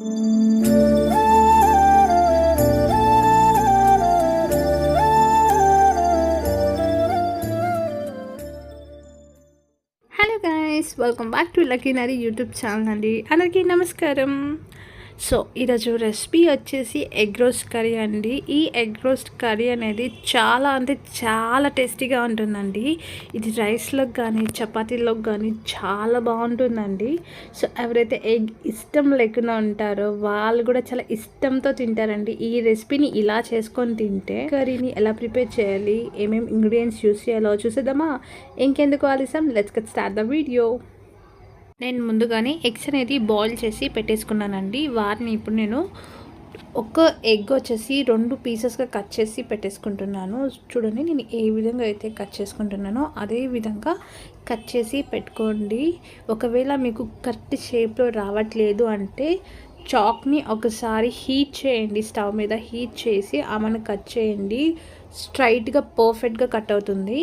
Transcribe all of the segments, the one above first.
Hello guys welcome back to Lucky Nari YouTube channel అండి. అందరికీ నమస్కారం. సో ఈరోజు రెసిపీ వచ్చేసి ఎగ్ రోస్ట్ కర్రీ అండి. ఈ ఎగ్ రోస్ట్ కర్రీ అనేది చాలా అంటే చాలా టేస్టీగా ఉంటుందండి. ఇది రైస్లోకి కానీ చపాతీలోకి కానీ చాలా బాగుంటుందండి. సో ఎవరైతే ఎగ్ ఇష్టం లేకుండా ఉంటారో వాళ్ళు కూడా చాలా ఇష్టంతో తింటారండి. ఈ రెసిపీని ఇలా చేసుకొని తింటే కర్రీని ఎలా ప్రిపేర్ చేయాలి ఏమేమి ఇంగ్రీడియంట్స్ యూస్ చేయాలో చూసేద్దామా? ఇంకెందుకు ఆలస్యం? Let's get start the video. నేను ముందుగానే ఎగ్స్ అనేది బాయిల్ చేసి పెట్టేసుకున్నానండి. వారిని ఇప్పుడు నేను ఒక ఎగ్ వచ్చేసి రెండు పీసెస్గా కట్ చేసి పెట్టేసుకుంటున్నాను. చూడండి నేను ఏ విధంగా అయితే కట్ చేసుకుంటున్నానో అదే విధంగా కట్ చేసి పెట్టుకోండి. ఒకవేళ మీకు కరెక్ట్ షేప్లో రావట్లేదు అంటే చాక్ని ఒకసారి హీట్ చేయండి. స్టవ్ మీద హీట్ చేసి ఆమెను కట్ చేయండి. స్ట్రైట్గా పర్ఫెక్ట్గా కట్ అవుతుంది.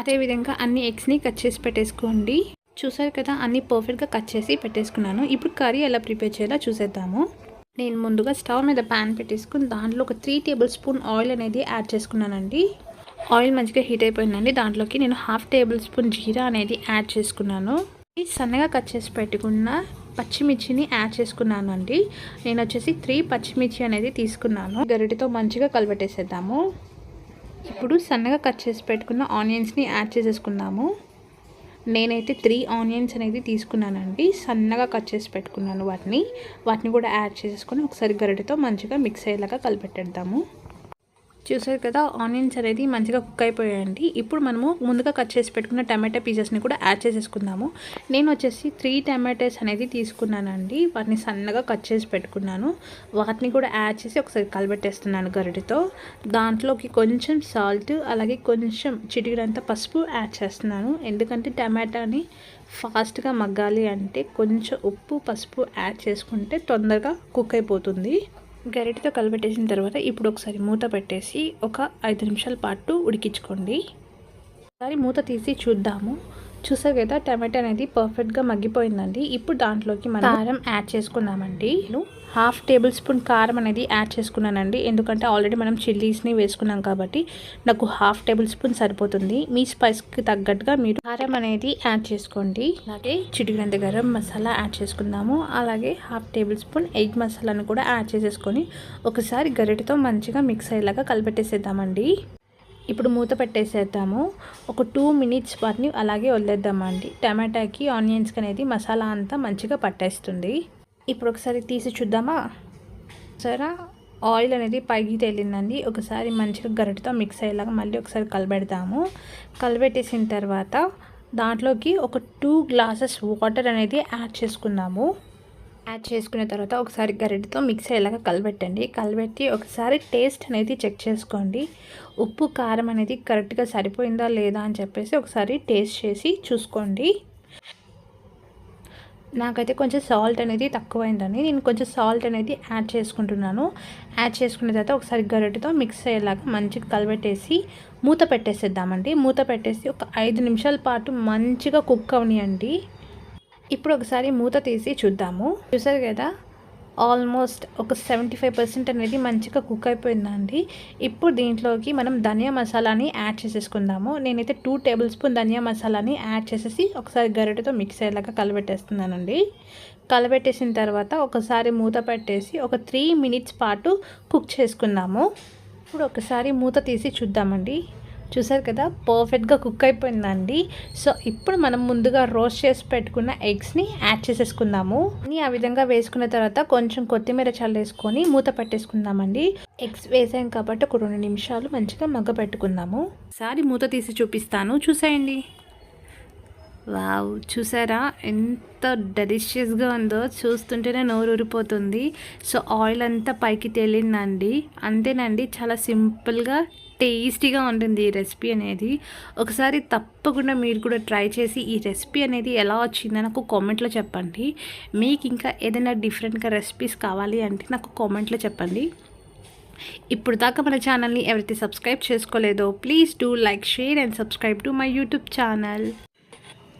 అదేవిధంగా అన్ని ఎగ్స్ని కట్ చేసి పెట్టేసుకోండి. చూసారు కదా అన్నీ పర్ఫెక్ట్గా కట్ చేసి పెట్టేసుకున్నాను. ఇప్పుడు కర్రీ ఎలా ప్రిపేర్ చేయాలో చూసేద్దాము. నేను ముందుగా స్టవ్ మీద ప్యాన్ పెట్టేసుకుని దాంట్లో ఒక త్రీ టేబుల్ స్పూన్ ఆయిల్ అనేది యాడ్ చేసుకున్నానండి. ఆయిల్ మంచిగా హీట్ అయిపోయిందండి. దాంట్లోకి నేను హాఫ్ టేబుల్ స్పూన్ జీరా అనేది యాడ్ చేసుకున్నాను. సన్నగా కట్ చేసి పెట్టుకున్న పచ్చిమిర్చిని యాడ్ చేసుకున్నాను అండి నేను వచ్చేసి త్రీ పచ్చిమిర్చి అనేది తీసుకున్నాను. గరిటితో మంచిగా కలిపెట్టేసేద్దాము ఇప్పుడు సన్నగా కట్ చేసి పెట్టుకున్న ఆనియన్స్ని యాడ్ చేసేసుకుందాము. నేనైతే త్రీ ఆనియన్స్ అనేది తీసుకున్నానండి. సన్నగా కట్ చేసి పెట్టుకున్నాను వాటిని. వాటిని కూడా యాడ్ చేసేసుకొని ఒకసారి గరిటతో మంచిగా మిక్స్ అయ్యేలాగా కలిపెట్టేద్దాము. చూసారు కదా ఆనియన్స్ అనేది మంచిగా కుక్ అయిపోయాయండి. ఇప్పుడు మనము ముందుగా కట్ చేసి పెట్టుకున్న టమాటా పీసెస్ని కూడా యాడ్ చేసేసుకుందాము. నేను వచ్చేసి త్రీ టమాటాస్ అనేది తీసుకున్నానండి. వాటిని సన్నగా కట్ చేసి పెట్టుకున్నాను. వాటిని కూడా యాడ్ చేసి ఒకసారి కలబెట్టేస్తున్నాను గరిటితో. దాంట్లోకి కొంచెం సాల్ట్ అలాగే కొంచెం చిటికినంత పసుపు యాడ్ చేస్తున్నాను. ఎందుకంటే టమాటాని ఫాస్ట్గా మగ్గాలి అంటే కొంచెం ఉప్పు పసుపు యాడ్ చేసుకుంటే తొందరగా కుక్ అయిపోతుంది. గరిటతో కలిపెట్టేసిన తర్వాత ఇప్పుడు ఒకసారి మూత పెట్టేసి ఒక ఐదు నిమిషాల పాటు ఉడికించుకోండి. ఒకసారి మూత తీసి చూద్దాము. చూసారు కదా టమాటా అనేది పర్ఫెక్ట్గా మగ్గిపోయిందండి. ఇప్పుడు దాంట్లోకి మనం కారం యాడ్ చేసుకున్నామండి నేను హాఫ్ టేబుల్ స్పూన్ కారం అనేది యాడ్ చేసుకున్నానండి. ఎందుకంటే ఆల్రెడీ మనం చిల్లీస్ని వేసుకున్నాం కాబట్టి నాకు హాఫ్ టేబుల్ స్పూన్ సరిపోతుంది. మీ స్పైస్కి తగ్గట్టుగా మీరు కారం అనేది యాడ్ చేసుకోండి. అలాగే చిటికినంత గరం మసాలా యాడ్ చేసుకుందాము. అలాగే హాఫ్ టేబుల్ స్పూన్ ఎగ్ మసాలాను కూడా యాడ్ చేసేసుకొని ఒకసారి గరిటెతో మంచిగా మిక్స్ అయ్యేలాగా కలిపెట్టేసేద్దామండి. ఇప్పుడు మూత పెట్టేసేద్దాము. ఒక టూ మినిట్స్ వాటిని అలాగే వదిలేద్దామండి. టమాటాకి ఆనియన్స్కి అనేది మసాలా అంతా మంచిగా పట్టేస్తుంది. ఇప్పుడు ఒకసారి తీసి చూద్దామా? సరే? ఆయిల్ అనేది పైకి తేలిందండి. ఒకసారి మంచిగా గరిటతో మిక్స్ అయ్యేలాగా మళ్ళీ ఒకసారి కలబెడతాము కలబెట్టేసిన తర్వాత దాంట్లోకి ఒక టూ గ్లాసెస్ వాటర్ అనేది యాడ్ చేసుకుందాము. యాడ్ చేసుకున్న తర్వాత ఒకసారి గరిటతో మిక్స్ అయ్యేలాగా కలబెట్టండి. కలబెట్టి ఒకసారి టేస్ట్ అనేది చెక్ చేసుకోండి. ఉప్పు కారం అనేది కరెక్ట్గా సరిపోయిందా లేదా అని చెప్పేసి ఒకసారి టేస్ట్ చేసి చూసుకోండి. నాకైతే కొంచెం సాల్ట్ అనేది తక్కువైందని నేను కొంచెం సాల్ట్ అనేది యాడ్ చేసుకుంటున్నాను. యాడ్ చేసుకున్న తర్వాత ఒకసారి గరిటెతో మిక్స్ అయ్యేలాగా మంచిగా కలబెట్టేసి మూత పెట్టేసేద్దామండి. మూత పెట్టేసి ఒక ఐదు నిమిషాల పాటు మంచిగా కుక్ అవనియండి. ఇప్పుడు ఒకసారి మూత తీసి చూద్దాము. చూసారు కదా? ఆల్మోస్ట్ ఒక సెవెంటీ ఫైవ్ పర్సెంట్ అనేది మంచిగా కుక్ అయిపోయిందండి. ఇప్పుడు దీంట్లోకి మనం ధనియా మసాలాని యాడ్ చేసేసుకుందాము. నేనైతే టూ టేబుల్ స్పూన్ ధనియా మసాలాని యాడ్ చేసేసి ఒకసారి గరిటెతో మిక్స్ అయ్యేలాగా కలబెట్టేస్తున్నానండి. కలబెట్టేసిన తర్వాత ఒకసారి మూత పెట్టేసి ఒక త్రీ మినిట్స్ పాటు కుక్ చేసుకుందాము. ఇప్పుడు ఒకసారి మూత తీసి చూద్దామండి. చూసారు కదా? పర్ఫెక్ట్గా కుక్ అయిపోయిందండి. సో ఇప్పుడు మనం ముందుగా రోస్ట్ చేసి పెట్టుకున్న ఎగ్స్ని యాడ్ చేసేసుకుందాము. ఆ విధంగా వేసుకున్న తర్వాత కొంచెం కొత్తిమీర చల్లేసుకొని మూత పెట్టేసుకుందామండి. ఎగ్స్ వేసాం కాబట్టి ఒక రెండు నిమిషాలు మంచిగా మగ్గ పెట్టుకుందాము. సారి మూత తీసి చూపిస్తాను. చూసేయండి. వావ్ చూసారా? ఎంత డెలిషియస్గా ఉందో. చూస్తుంటేనే నోరు ఊరిపోతుంది. సో ఆయిల్ అంతా పైకి తేలిందండి. అంతేనండి చాలా సింపుల్గా టేస్టీగా ఉంటుంది ఈ రెసిపీ అనేది. ఒకసారి తప్పకుండా మీరు కూడా ట్రై చేసి ఈ రెసిపీ అనేది ఎలా వచ్చిందో నాకు కామెంట్లో చెప్పండి. మీకు ఇంకా ఏదైనా డిఫరెంట్గా రెసిపీస్ కావాలి అంటే నాకు కామెంట్లో చెప్పండి. ఇప్పుడు దాకా మన ఛానల్ని ఎవరైతే subscribe చేసుకోలేదో please do like share and subscribe to my YouTube channel.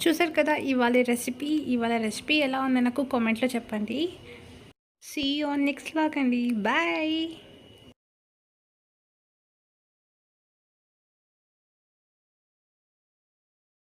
చూసారు కదా ఇవాళ రెసిపీ ఇవాళ రెసిపీ ఎలా ఉందో నాకు కామెంట్లో చెప్పండి. సీ ఆన్ నెక్స్ట్ లాక్ అండి. బాయ్